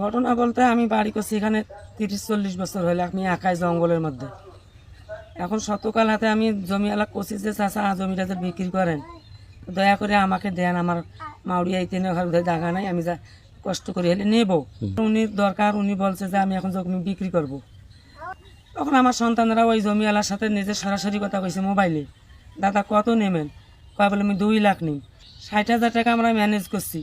ঘটনা বলতে আমি বাড়ি করছি এখানে তিরিশ চল্লিশ বছর হলে আমি একাই জঙ্গলের মধ্যে। এখন শতকাল হাতে আমি জমি এলাক করছি যে চাষা জমিটা যে বিক্রি করেন দয়া করে আমাকে দেন আমার মাউরিয়া এই তিন ঘর উঠে জায়গা নাই আমি যা কষ্ট করে হলে নেব। উনি দরকার উনি বলছে যে আমি এখন জমি বিক্রি করব। তখন আমার সন্তানরা ওই জমিওয়ালার সাথে নিজের সরাসরি কথা কইছে মোবাইলে। দাদা কত নেবেন? কয় বলে আমি দুই লাখ নিই ষাট হাজার টাকা আমরা ম্যানেজ করছি।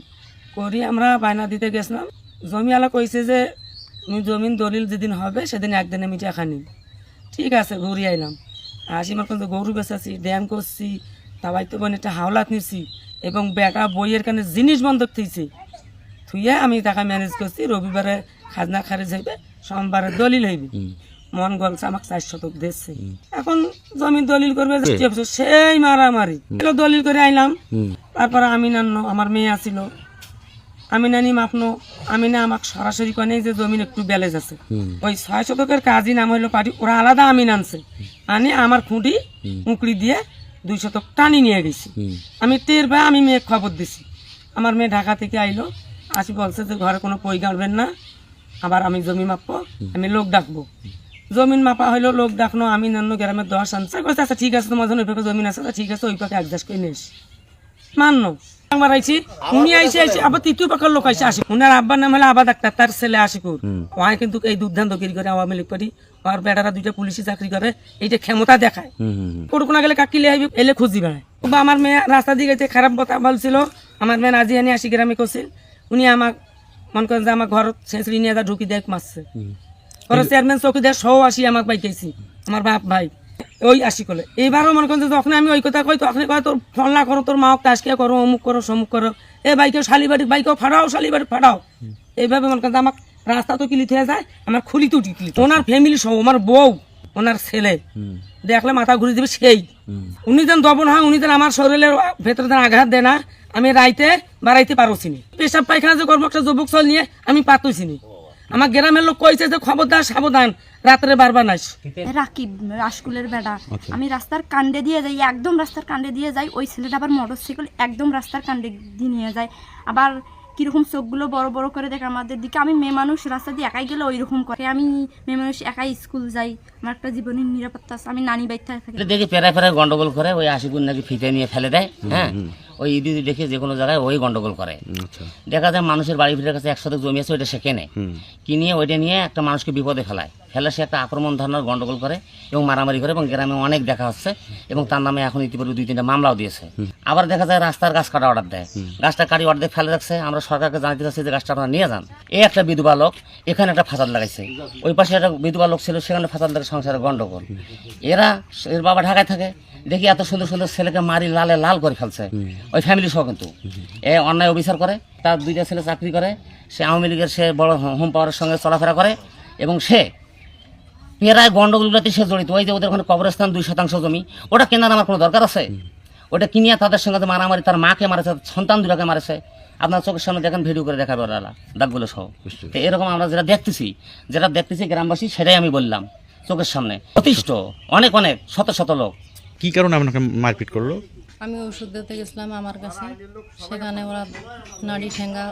করি আমরা বায়না দিতে গেছিলাম। জমিওয়ালা কইছে যে জমিন দলিল যেদিন হবে সেদিন একদিনে আমি টাকা নিই ঠিক আছে ঘুরে আইলাম। আসি আমার কিন্তু গরু বেচাছি ড্যাম করছি তাই তো বোন একটা হাওলাত নিছি এবং বেটা বইয়ের কানে জিনিস বন্ধক থইছি। থুইয়া আমি টাকা ম্যানেজ করছি রবিবারে খাজনা খারিজ হইবে সোমবারে দলিল হইবে। মন গলছে আমাকে চার শতক দিচ্ছে। এখন জমি দলিল করবে সেই মারামারি। দলিল করে আইলাম। তারপরে আমি নান্ন আমার মেয়ে আসিল আমি নানি মাপনো আমি না আমাকে সরাসরি কনে যে জমিন একটু ব্যালেজ আছে। ওই ছয় শতকের কাজী নাম হইল পার্টি ওরা আলাদা আমিন আনছে। আনি আমার খুঁটি উঁকড়ি দিয়ে দুই শতক টানি নিয়ে গেছি। আমি টের পাই আমি মেয়ে খবর দিছি। আমার মেয়ে ঢাকা থেকে আইলো আসি বলছে যে ঘরে কোনো পই গাড়বেন না আবার আমি জমি মাপবো আমি লোক ডাকবো। জমিন মাপা হইল লোক ডাকনো আমি নান্য গ্রামের দশ আনছে। আচ্ছা ঠিক আছে তোমার জন্য ওই পাকে জমিন আছে ঠিক আছে ওই পাকে একদাস করে নিস মান্য একবার আইছি উনি আইসি আইসি আবার তৃতীয় পাকার লোক আইসি আসি। উনার আব্বার নাম হলো আবা ডাক্তার তার ছেলে আশিকুর ওয়াই কিন্তু এই দুর্দান্ত গিরি করে আওয়ামী লীগ পার্টি আর বেটারা দুইটা পুলিশি চাকরি করে এইটা ক্ষমতা দেখায়। কোরকোনা গেলে কাকিলে আইবি এলে খুঁজি বেড়ায়। বা আমার মেয়ে রাস্তা দিয়ে গেছে খারাপ কথা বলছিল। আমার মেয়ে আজি আনি আসি গ্রামে করছিল উনি আমাক মন করেন যে আমার ঘর ছেঁচড়ি নিয়ে ঢুকি দেয় মারছে। চেয়ারম্যান চৌকিদার সহ আসি আমাকে বাইকেছি আমার বাপ ভাই। ওই আসি কলে। এইবারও মনে করেন যে যখন আমি ওই কথা কই তখন কয় তোর ফোন না করো তোর মাওক তাসকে করো অমুক করো সমুক করো। এ বাইকেও শালিবাড়ি বাইকেও ফাটাও শালিবাড়ি ফাটাও এইভাবে মনে করেন আমার রাস্তা তো কিলিত হয়ে যায় আমার খুলি তো টিকলি ওনার ফ্যামিলি সহ আমার বউ ওনার ছেলে দেখলে মাথা ঘুরে দিবে সেই। উনি যেন দবন হয় উনি যেন আমার শরীরের ভেতরে যেন আঘাত দেয় না আমি রাইতে বাড়াইতে পারছিনি পেশাব পায়খানা যে করব একটা যুবক চল নিয়ে আমি পাতুছিনি আমার গ্রামের লোক কইছে যে খবরদার সাবধান রাত্রে বারবার নাইস। রাকিব রাসকুলের বেড়া আমি রাস্তার কাণ্ডে দিয়ে যাই একদম রাস্তার কাণ্ডে দিয়ে যাই ওই ছেলেটা আবার মোটরসাইকেল একদম রাস্তার কাণ্ডে দিয়ে নিয়ে যায়। আবার কীরকম চোখগুলো বড় বড় করে দেখে আমাদের দিকে। আমি মেয়ে মানুষ রাস্তা দিয়ে একাই গেলে ওই রকম করে। আমি মেয়ে মানুষ একাই স্কুল যাই। আমার একটা জীবনের নিরাপত্তা আছে আমি নানি বাইতে থাকি। দেখি পেরায় পেরায় গন্ডগোল করে ওই আশিকুর নাকি ফিতে নিয়ে ফেলে দেয় হ্যাঁ? ওই ইদি দেখে যে কোনো জায়গায় ওই গন্ডগোল করে। আচ্ছা। দেখা যায় মানুষের বাড়ি ফিরের কাছে একসাথে জমি আছে ওইটা সে কেনে। কিনিয়ে ওইটা নিয়ে একটা মানুষকে বিপদে ফেলায়। ফেলে সে একটা আক্রমণ ধরনের গন্ডগোল করে এবং মারামারি করে এবং গ্রামে অনেক দেখা হচ্ছে এবং তার নামে এখন ইতিপূর্বে দুই তিনটা মামলাও দিয়েছে। আবার দেখা যায় রাস্তার গাছ কাটা অর্ডার দেয়। গাছটা কাটি অর্ধেক ফেলে রাখছে। আমরা সরকারকে জানাতে চাচ্ছি যে গাছটা আপনারা নিয়ে যান। এই একটা বিধবা লোক এখানে একটা ফাসাদ লাগাইছে। ওই পাশে একটা বিধবা লোক ছিল সেখানে ফাসাদ লাগে সংসারে গন্ডগোল। এরা এর বাবা ঢাকায় থাকে। দেখি এত সুন্দর সুন্দর ছেলেকে মারি লালে লাল করে ফেলছে। ওই ফ্যামিলি সহ কিন্তু। এ অন্যায় অবিচার করে তার দুইটা ছেলে চাকরি করে। সে আওয়ামী লীগের সে বড় হোম পাওয়ারের সঙ্গে চলাফেরা করে এবং সে পেরায় গন্ডগোলগুলোতে সে জড়িত? ওই যে ওদের ওখানে কবরস্থান দুই শতাংশ জমি। ওটা কেনার আমার কোনো দরকার আছে? ওটা কিনিয়া তাদের সঙ্গে মারামারি তার মাকে মারেছে সন্তান দুটাকে মারেছে আপনার চোখের সামনে দেখেন ভিডিও করে দেখাবে ওরা দাগগুলো সহ। তো এরকম আমরা যেটা দেখতেছি যেটা দেখতেছি গ্রামবাসী সেটাই আমি বললাম চোখের সামনে। প্রতিষ্ঠ অনেক অনেক শত শত লোক। কি কারণে আপনাকে মারপিট করল? আমি ওষুধ দিতে গেছিলাম আমার কাছে। সেখানে ওরা নাড়ি ঠেঙ্গা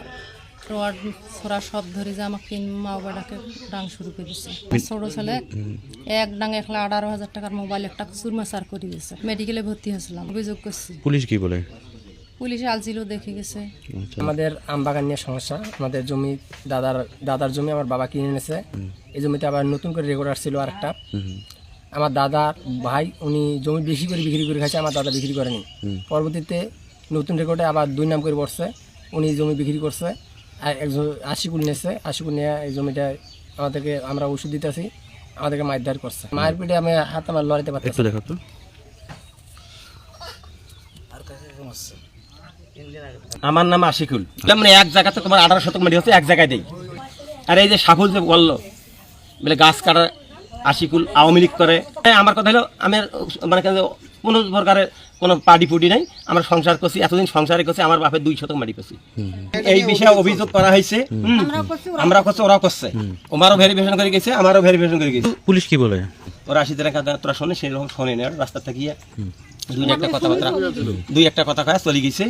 রড ছোড়া সব ধরে যে আমাকে তিন মা বাবাটাকে ডাং শুরু করে দিচ্ছে ছোট ছেলে এক ডাং একলা আঠারো হাজার টাকার মোবাইল একটা চুরমাচার করে দিয়েছে মেডিকেলে ভর্তি হয়েছিলাম অভিযোগ করছি। পুলিশ কি বলে? পুলিশ আলছিল দেখে গেছে। আমাদের আম বাগান নিয়ে সমস্যা আমাদের জমি দাদার দাদার জমি আমার বাবা কিনে এনেছে। এই জমিতে আবার নতুন করে রেকর্ড আসছিল আর একটা আমার দাদার ভাই উনি জমি বেশি করে বিক্রি করে খাইছে আমার দাদা বিক্রি করেনি। পরবর্তীতে নতুন রেকর্ডে আবার দুই নাম করে পড়ছে উনি জমি বিক্রি করছে। একজন আশিকুল নিয়েছে। আশিকুল নিয়ে এই জমিটা আমাদেরকে আমরা ওষুধ দিতেছি আমাদেরকে মারধার করছে। মায়ের পিঠে আমি হাত আমার লড়াইতে পারতেছি একটু দেখো তো। আমার নাম আশিকুল। মানে এক জায়গাতে তোমার আঠারো শতক মাটি হচ্ছে এক জায়গায় দেই। আর এই যে সাফুল যে বলল বলে গাছ কাটা আশিকুল আওয়ামী লীগ করে। হ্যাঁ, আমার কথা হলো আমার মানে কেন প্রকারের কোনো পার্টি ফুটি নাই। আমরা সংসার করছি এতদিন সংসারে করছি আমার বাপের দুই শতক মাটি করছি। এই বিষয়ে অভিযোগ করা হয়েছে। হুম। আমরা করছে ওরাও করছে ওমারও ভেরিফিকেশন করে গেছে আমারও ভেরিফিকেশন করে গেছে। পুলিশ কি বলে? ওরা আশি তারা কথা তোরা শোনে সেরকম শোনে না রাস্তা থেকে দুই একটা কথাবার্তা দুই একটা কথা কয়ে চলে গেছে।